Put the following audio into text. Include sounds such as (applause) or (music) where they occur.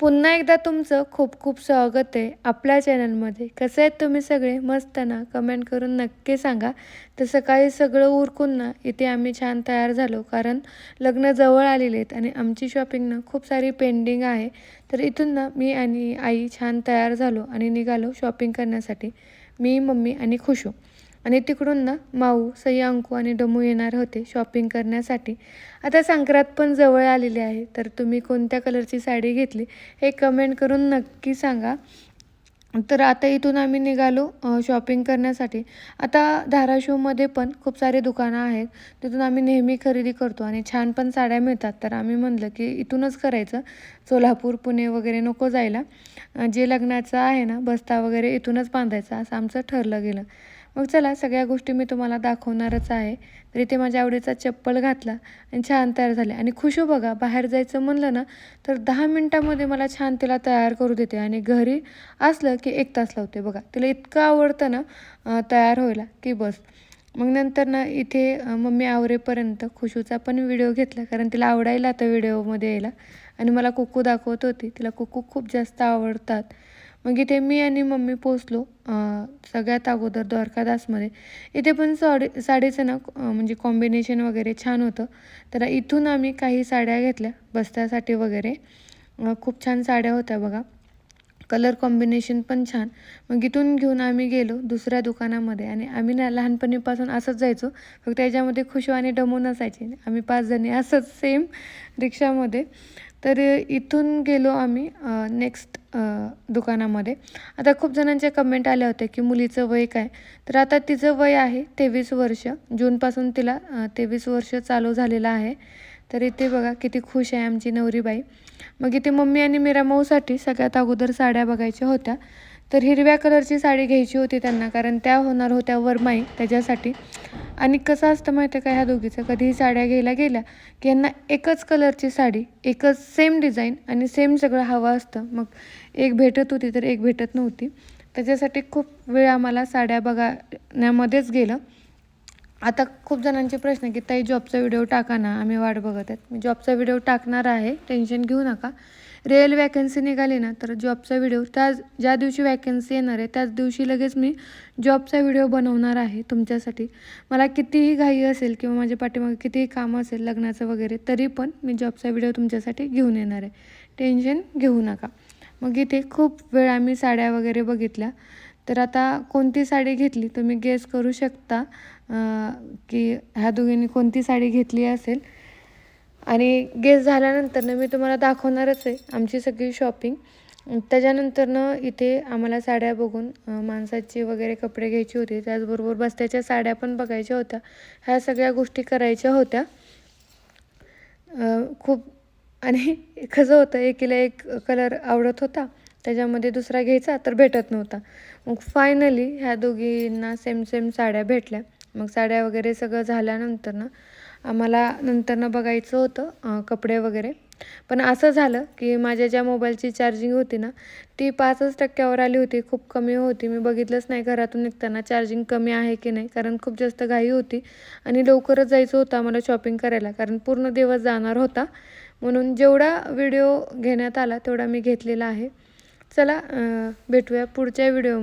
पुन्हा एकदा तुमचं खूप खूप स्वागत आहे आपल्या चॅनलमध्ये कसं आहेत तुम्ही सगळे? मस्त ना? कमेंट करून नक्की सांगा. तर सकाळी सगळं उरकून ना इथे आम्ही छान तयार झालो. कारण लग्न जवळ आलेले आहेत आणि आमची शॉपिंग ना खूप सारी पेंडिंग आहे. तर इथून ना मी आणि आई छान तयार झालो आणि निघालो शॉपिंग करण्यासाठी. मी मम्मी आणि खुशू. आणि तिकडून ना माऊ सय्यांकू आणि डमू येणार होते शॉपिंग करण्यासाठी. आता संक्रांत पण जवळ आलेली आहे तर तुम्ही कोणत्या कलरची साडी घेतली हे कमेंट करून नक्की सांगा. तर आता इथून आम्ही निघालो शॉपिंग करण्यासाठी. आता धाराशिवमध्ये पण खूप सारे दुकानं आहेत तिथून आम्ही नेहमी खरेदी करतो आणि छान पण साड्या मिळतात. तर आम्ही म्हणलं की इथूनच करायचं सोलापूर पुणे वगैरे नको जायला. जे लग्नाचं आहे ना बस्ता वगैरे इथूनच बांधायचा असं आमचं ठरलं गेलं. मग चला सगळ्या गोष्टी मी तुम्हाला दाखवणारच आहे. तर इथे माझ्या आवडीचा चप्पल घातला आणि छान तयार झाले. आणि खुशू बघा बाहेर जायचं म्हणलं ना तर दहा मिनटामध्ये मला छान तिला तयार करू देते. आणि घरी असलं की एक तास लावते बघा. तिला इतकं आवडतं ना तयार व्हायला की बस. मग नंतर ना इथे मम्मी आवरेपर्यंत खुशूचा पण व्हिडिओ घेतला कारण तिला आवडायला आता व्हिडिओमध्ये यायला. आणि मला कुकू दाखवत होती. तिला कुकू खूप जास्त आवडतात. मग इथे मी आणि मम्मी पोचलो सगळ्यात अगोदर द्वारकादासमध्ये इथे पण साडी साडीचं ना म्हणजे कॉम्बिनेशन वगैरे छान होतं. तर इथून आम्ही काही साड्या घेतल्या बस्त्यासाठी वगैरे. खूप छान साड्या होत्या बघा. कलर कॉम्बिनेशन पण छान. मग इथून घेऊन आम्ही गेलो दुसऱ्या दुकानामध्ये आणि आम्ही ना लहानपणीपासून असंच जायचो. फक्त त्याच्यामध्ये खुशू आणि डमू नसायचे. आम्ही पाच जणी असंच सेम रिक्षामध्ये. तर इथून गेलो आम्ही नेक्स्ट दुकानामध्ये. आता खूप जणांच्या कमेंट आल्या होत्या की मुलीचं वय काय? तर आता तिचं वय आहे तेवीस वर्ष. जूनपासून तिला तेवीस वर्ष चालू झालेलं आहे. तर इथे बघा किती खुश आहे आमची नवरीबाई. मग इथे मम्मी आणि मेरा माऊसाठी सगळ्यात अगोदर साड्या बघायच्या होत्या. तर हिरव्या कलरची साडी घ्यायची होती त्यांना कारण त्या होणार होत्या वरमाई त्याच्यासाठी. आणि कसं असतं माहिती आहे का ह्या दोघीचं? कधीही साड्या घ्यायला गेल्या की यांना एकच कलरची साडी एकच सेम डिझाईन आणि सेम सगळं हवं असतं. मग एक भेटत होती तर एक भेटत नव्हती. त्याच्यासाठी खूप वेळ आम्हाला साड्या बघण्यामध्येच गेलं. आता खूप जणांचे प्रश्न की ताई जॉबचा व्हिडिओ टाका ना आम्ही वाट बघत आहेत. मी जॉबचा व्हिडिओ टाकणार आहे टेन्शन घेऊ नका. रिअल वॅकन्सी निघाली ना तर जॉबचा व्हिडिओ त्या ज्या दिवशी वॅकन्सी येणार आहे त्याच दिवशी लगेच मी जॉबचा व्हिडिओ बनवणार आहे तुमच्यासाठी. मला कितीही घाई असेल किंवा माझ्या पाठीमागे कितीही काम असेल लग्नाचं वगैरे तरी पण मी जॉबचा व्हिडिओ तुमच्यासाठी घेऊन येणार आहे. टेन्शन घेऊ नका. मग इथे खूप वेळ आम्ही साड्या वगैरे बघितल्या. तर आता कोणती साडी घेतली तुम्ही गेस करू शकता की ह्या दोघींनी कोणती साडी घेतली असेल. आणि गेस झाल्यानंतरनं मी तुम्हाला दाखवणारच आहे आमची सगळी शॉपिंग त्याच्यानंतरनं इथे आम्हाला साड्या बघून माणसाची वगैरे कपडे घ्यायची होती. त्याचबरोबर बस्त्याच्या साड्या पण बघायच्या होत्या. ह्या सगळ्या गोष्टी करायच्या होत्या. खूप आणि (laughs) कसं होतं एकीला एक कलर आवडत होता. त्याच्यामध्ये दुसरा घ्यायचा तर भेटत नव्हता. मग फायनली ह्या दोघींना सेम सेम साड्या भेटल्या. मग साड्या वगैरे सगळं झाल्यानंतर ना आम्हाला नंतरनं बघायचं होतं कपडे वगैरे. पण असं झालं की माझ्या ज्या मोबाईलची चार्जिंग होती ना ती पाचच टक्क्यावर आली होती खूप कमी होती. मी बघितलंच नाही घरातून निघताना चार्जिंग कमी आहे की नाही कारण खूप जास्त घाई होती. आणि लवकरच जायचं होतं आम्हाला शॉपिंग करायला कारण पूर्ण दिवस जाणार होता. म्हणून जेवढा व्हिडिओ घेण्यात आला तेवढा मी घेतलेला आहे. चला भेटूया पुढच्या व्हिडिओ